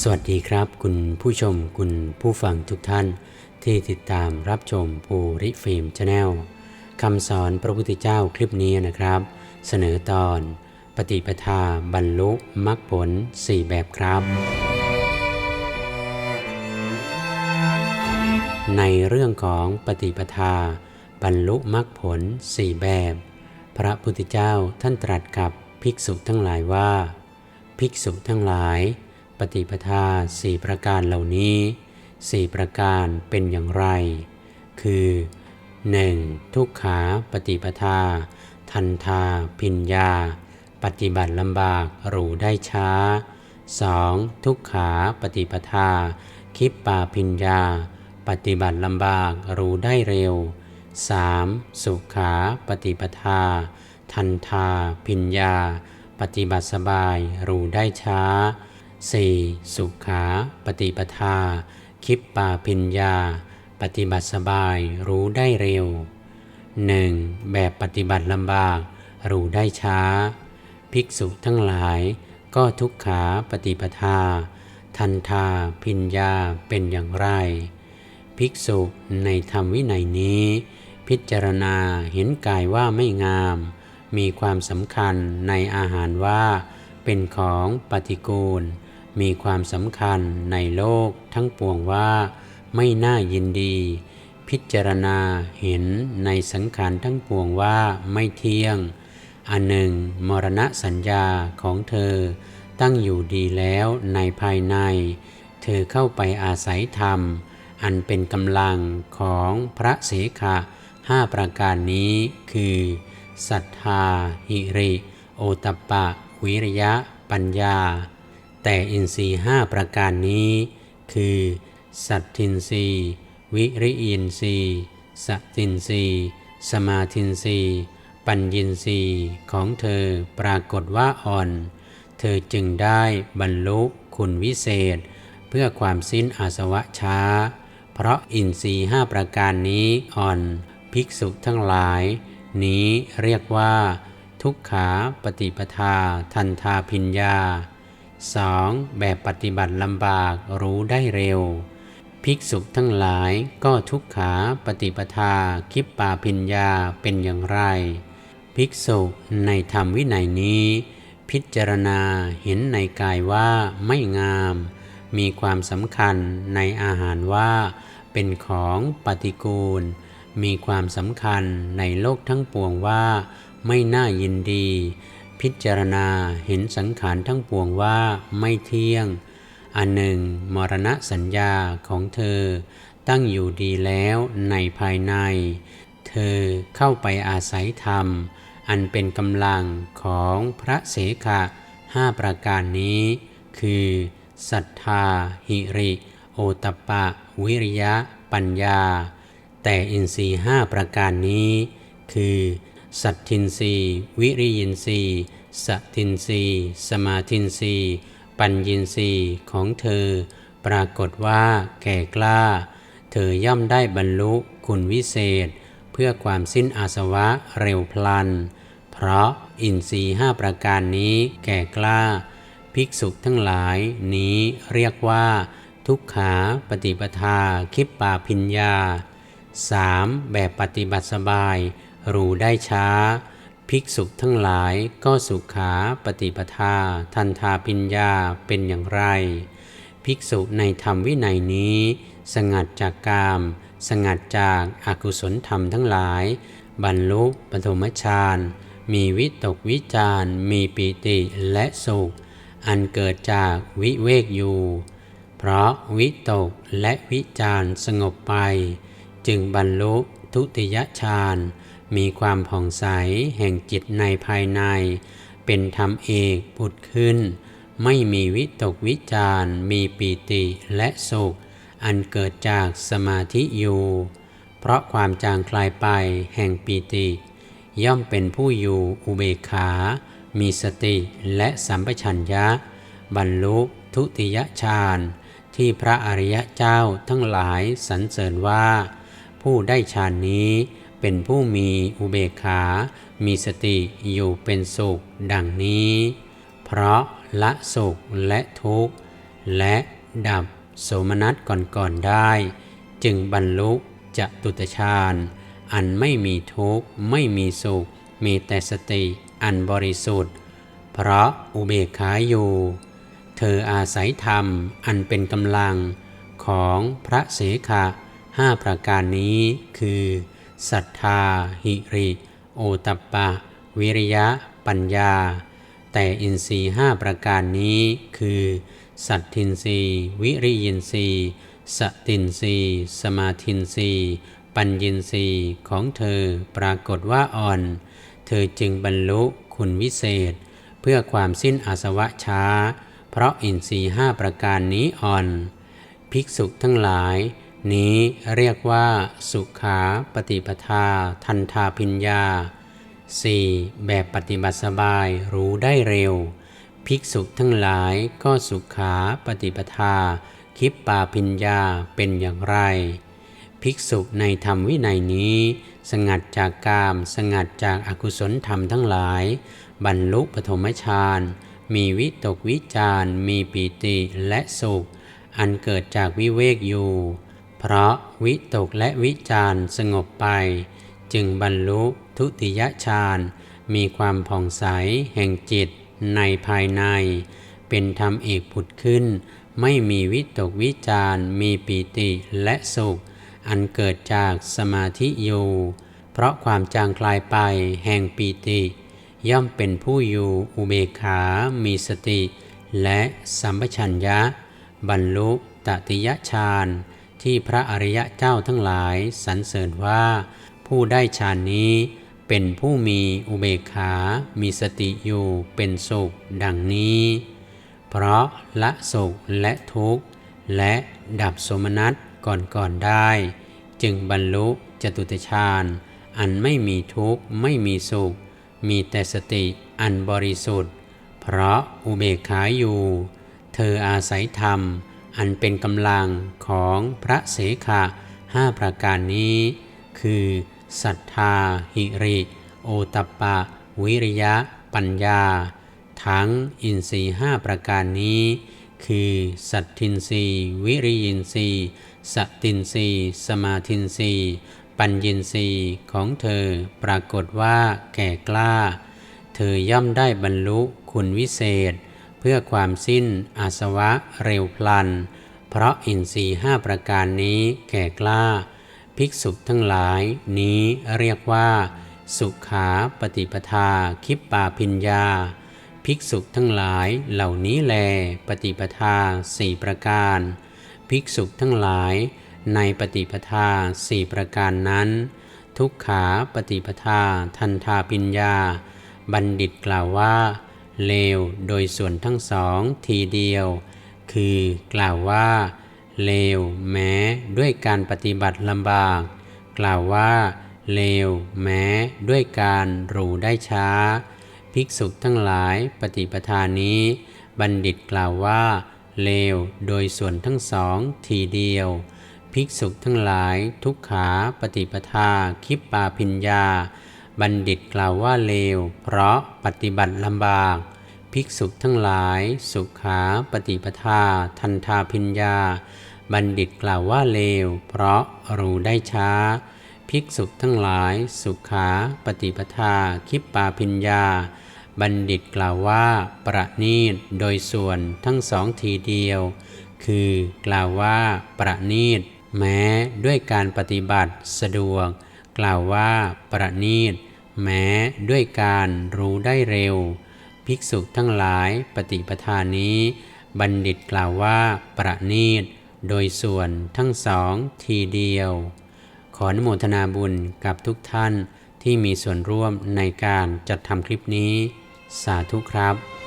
สวัสดีครับ คุณผู้ชมคุณผู้ฟังทุกท่าน ที่ติดตามรับชมภูริฟิล์มชาแนลคำสอนพระพุทธเจ้าคลิปนี้นะครับ เสนอตอน ปฏิปทาบรรลุมรรคผล 4 แบบครับ ในเรื่องของปฏิปทา บรรลุมรรคผล 4 แบบ พระพุทธเจ้าท่านตรัสกับภิกษุทั้งหลายว่า ภิกษุทั้งหลาย ฏิปทาสี่ประการเหล่านี้สี่ประการเป็นอย่างไร คือ 1. ทุกขาปฏิปทา ทันทา พิญญา ปฏิบัติลำบากรู้ได้ช้า 2. ทุกขาปฏิปทา คิปปาพิญญา ปฏิบัติลำบากรู้ได้เร็ว 3. สุขาปฏิปทา ทันทา พิญญา ปฏิบัติสบายรู้ได้ช้า 4. สุขาปฏิปทา คิปปาพิญญา ปฏิบัติสบายรู้ได้เร็ว 1. แบบปฏิบัติลำบาก รู้ได้ช้า ภิกษุทั้งหลาย ก็ทุกขาปฏิปทา ทันทาพิญญาเป็นอย่างไร ภิกษุในธรรมวินัยนี้ พิจารณาเห็นกายว่าไม่งาม มีความสำคัญในอาหารว่าเป็นของปฏิกูล มีความสำคัญในโลกทั้งปวงว่าไม่น่ายินดี พิจารณาเห็นในสังขารทั้งปวงว่าไม่เที่ยง อันหนึ่ง มรณะสัญญาของเธอ ตั้งอยู่ดีแล้วในภายใน เธอเข้าไปอาศัยธรรม อันเป็นกำลังของพระเสขะห้าประการนี้คือศรัทธา หิริ โอตปปะวิริยะ ปัญญา แต่อินทรีย์ห้าประการนี้ คือ สัตทินรีวิริยินรีสตินรีสมาทินรีปัญญินรีของเธอปรากฏว่าอ่อน เธอจึงได้บรรลุคุณวิเศษ เพื่อความสิ้นอาสวะช้า เพราะอินทรีย์ห้าประการนี้อ่อน ภิกษุทั้งหลาย นี้เรียกว่า ทุกขาปฏิปทา ทันทาพิญญา 2. แบบปฏิบัติลำบากรู้ได้เร็ว ภิกษุทั้งหลายก็ทุกขาปฏิปทาคิปปาพิญญาเป็นอย่างไร ภิกษุในธรรมวินัยนี้ พิจารณาเห็นในกายว่าไม่งาม มีความสำคัญในอาหารว่าเป็นของปฏิกูล มีความสำคัญในโลกทั้งปวงว่าไม่น่ายินดี พิจารณาเห็นสังขารทั้งปวงว่าไม่เที่ยง อันหนึ่ง มรณะสัญญาของเธอ ตั้งอยู่ดีแล้วในภายใน เธอเข้าไปอาศัยธรรม อันเป็นกำลังของพระเสขะห้าประการนี้ คือศรัทธา หิริ โอตปปะวิริยะ ปัญญา แต่อินทรีย์ห้าประการนี้ คือ สัตทินรีวิริยินรีสตินรีสมาทินรีปัญญินรีของเธอ ปรากฏว่าแก่กล้า เธอย่อมได้บรรลุคุณวิเศษ เพื่อความสิ้นอาสวะเร็วพลัน เพราะอินทรีห้าประการนี้แก่กล้า ภิกษุทั้งหลายนี้เรียกว่า ทุกขาปฏิปทาคิปปาพิญญา 3. แบบปฏิบัติสบาย รู้ได้ช้า ภิกษุทั้งหลายก็สุขาปฏิปทา ทันทาพิญญาเป็นอย่างไร ภิกษุในธรรมวินัยนี้ สงัดจากกาม สงัดจากอากุศลธรรมทั้งหลาย บรรลุปฐมฌานมีวิตกวิจารมีปิติและสุข อันเกิดจากวิเวกอยู่ เพราะวิตกและวิจารสงบไป จึงบรรลุทุติยฌาน มีความผ่องใสแห่งจิตในภายใน เป็นธรรมเอกผุดขึ้น ไม่มีวิตกวิจารมีปีติและสุข อันเกิดจากสมาธิอยู่ เพราะความจางคลายไปแห่งปีติ ย่อมเป็นผู้อยู่อุเบกขา มีสติและสัมปชัญญะ บรรลุทุติยฌานที่พระอริยเจ้าทั้งหลายสรรเสริญว่า ผู้ได้ฌานนี้ เป็นผู้มีอุเบกขา มีสติอยู่เป็นสุขดังนี้ เพราะละสุขและทุกข์ และดับโสมนัสก่อนๆได้ จึงบรรลุจะตุตฌานอันไม่มีทุกข์ ไม่มีสุข มีแต่สติอันบริสุทธิ์ เพราะอุเบกขาอยู่ เธออาศัยธรรมอันเป็นกำลังของพระเสขะห้าประการนี้คือ ศรัทธา หิริ โอตัปปะ วิริยะ ปัญญา แต่อินทรีห้าประการนี้คือ สัตทินรีวิริยินรีสตินรีสมาทินรีปัญญินรีของเธอปรากฏว่าอ่อน เธอจึงบรรลุคุณวิเศษ เพื่อความสิ้นอาสวะช้า เพราะอินทรีห้าประการนี้อ่อน ภิกษุทั้งหลาย นี้เรียกว่าสุขาปฏิปทา ทันทาพิญญา 4. แบบปฏิบัติสบายรู้ได้เร็ว ภิกษุทั้งหลายก็สุขาปฏิปทา คิปปาพิญญาเป็นอย่างไร ภิกษุในธรรมวินัยนี้ สงัดจากกาม สงัดจากอากุศลธรรมทั้งหลาย บรรลุปฐมฌานมีวิตกวิจารมีปีติและสุข อันเกิดจากวิเวกอยู่ เพราะวิตกและวิจารสงบไป จึงบรรลุทุติยฌานมีความผ่องใสแห่งจิตในภายใน เป็นธรรมเอกผุดขึ้น ไม่มีวิตกวิจารมีปีติและสุข อันเกิดจากสมาธิอยู่ เพราะความจางคลายไปแห่งปีติ ย่อมเป็นผู้อยู่อุเบกขา มีสติ และสัมปชัญญะ บรรลุตติยฌาน ที่พระอริยะเจ้าทั้งหลายสรรเสริญว่า ผู้ได้ฌานนี้เป็นผู้มีอุเบกขา มีสติอยู่เป็นสุขดังนี้ เพราะละสุขและทุกข์ และดับสมนัตก่อนๆได้ จึงบรรลุจตุตฌานอันไม่มีทุกข์ไม่มีสุข มีแต่สติอันบริสุทธิ์ เพราะอุเบกขาอยู่ เธออาศัยธรรม อันเป็นกำลังของพระเสขะห้าประการนี้ คือศรัทธา หิริ โอตปปะ วิริยะ ปัญญา ทั้งอินทรีห้าประการนี้ คือ สัตทินรีวิริยินรีสตินรีสมาทินรีปัญญินรีของเธอปรากฏว่าแก่กล้า เธอย่อมได้บรรลุคุณวิเศษ เพื่อความสิ้นอาสวะเร็วพลัน เพราะอินทรีห้าประการนี้แก่กล้า ภิกษุทั้งหลายนี้เรียกว่า สุขาปฏิปทาคิปปาพิญญา ภิกษุทั้งหลายเหล่านี้แล ปฏิปทาสี่ประการ ภิกษุทั้งหลาย ในปฏิปทาสี่ประการนั้น ทุกขาปฏิปทาทันทาปิญญา บัณฑิตกล่าวว่า เลวโดยส่วนทั้งสองทีเดียว คือกล่าวว่า เลวแม้ด้วยการปฏิบัติลำบาก กล่าวว่าเลวแม้ด้วยการรู้ได้ช้า ภิกษุทั้งหลายปฏิปทานี้ บัณฑิตกล่าวว่า เลวโดยส่วนทั้งสองทีเดียว ภิกษุทั้งหลายทุกขาปฏิปทาคิปปาพิญญา บัณฑิตกล่าวว่าเลว เพราะปฏิบัติลำบาก ภิกษุทั้งหลาย สุขาปฏิปทา ทันทาพิญญา บัณฑิตกล่าวว่าเลว เพราะรู้ได้ช้า ภิกษุทั้งหลาย สุขาปฏิปทา คิปปาพิญญา บัณฑิตกล่าวว่า ประนีตโดยส่วนทั้งสองทีเดียว คือกล่าวว่าประนีตแม้ด้วยการปฏิบัติสะดวก กล่าวว่าประนีตแม้ด้วยการรู้ได้เร็ว ภิกษุทั้งหลายปฏิปทานี้ บัณฑิตกล่าวว่าประนีต โดยส่วนทั้งสองทีเดียว ขออนุโมทนาบุญกับทุกท่านที่มีส่วนร่วมในการจัดทำคลิปนี้ สาธุครับ